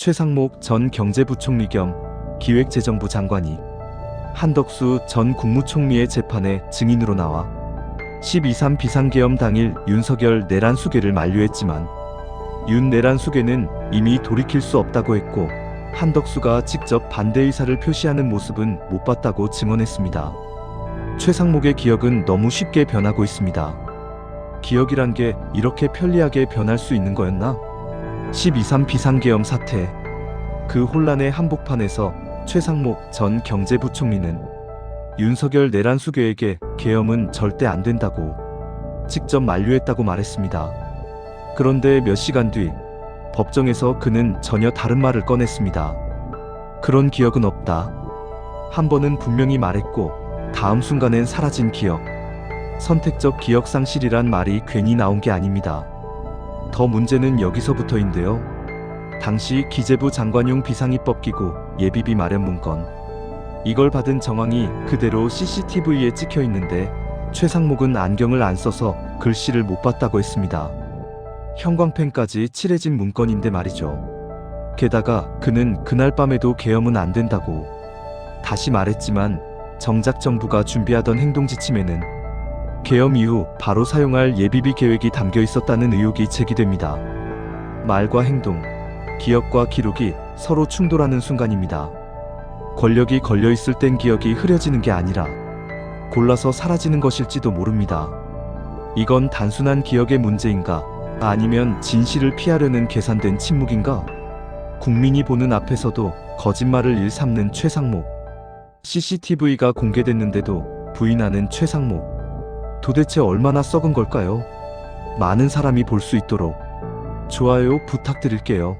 최상목 전 경제부총리 겸 기획재정부 장관이 한덕수 전 국무총리의 재판에 증인으로 나와 12.3 비상계엄 당일 윤석열 내란 수계를 만류했지만 윤 내란 수계는 이미 돌이킬 수 없다고 했고 한덕수가 직접 반대 의사를 표시하는 모습은 못 봤다고 증언했습니다. 최상목의 기억은 너무 쉽게 변하고 있습니다. 기억이란 게 이렇게 편리하게 변할 수 있는 거였나? 12.3 비상계엄 사태. 그 혼란의 한복판에서 최상목 전 경제부총리는 윤석열 내란 수교에게 계엄은 절대 안 된다고 직접 만류했다고 말했습니다. 그런데 몇 시간 뒤 법정에서 그는 전혀 다른 말을 꺼냈습니다. 그런 기억은 없다. 한 번은 분명히 말했고 다음 순간엔 사라진 기억. 선택적 기억 상실이란 말이 괜히 나온 게 아닙니다. 더 문제는 여기서부터인데요. 당시 기재부 장관용 비상입법 기구 예비비 마련 문건. 이걸 받은 정황이 그대로 CCTV에 찍혀 있는데 최상목은 안경을 안 써서 글씨를 못 봤다고 했습니다. 형광펜까지 칠해진 문건인데 말이죠. 게다가 그는 그날 밤에도 계엄은 안 된다고 다시 말했지만 정작 정부가 준비하던 행동 지침에는 계엄 이후 바로 사용할 예비비 계획이 담겨 있었다는 의혹이 제기됩니다. 말과 행동, 기억과 기록이 서로 충돌하는 순간입니다. 권력이 걸려 있을 땐 기억이 흐려지는 게 아니라 골라서 사라지는 것일지도 모릅니다. 이건 단순한 기억의 문제인가? 아니면 진실을 피하려는 계산된 침묵인가? 국민이 보는 앞에서도 거짓말을 일삼는 최상목. CCTV가 공개됐는데도 부인하는 최상목. 도대체 얼마나 썩은 걸까요? 많은 사람이 볼 수 있도록 좋아요 부탁드릴게요.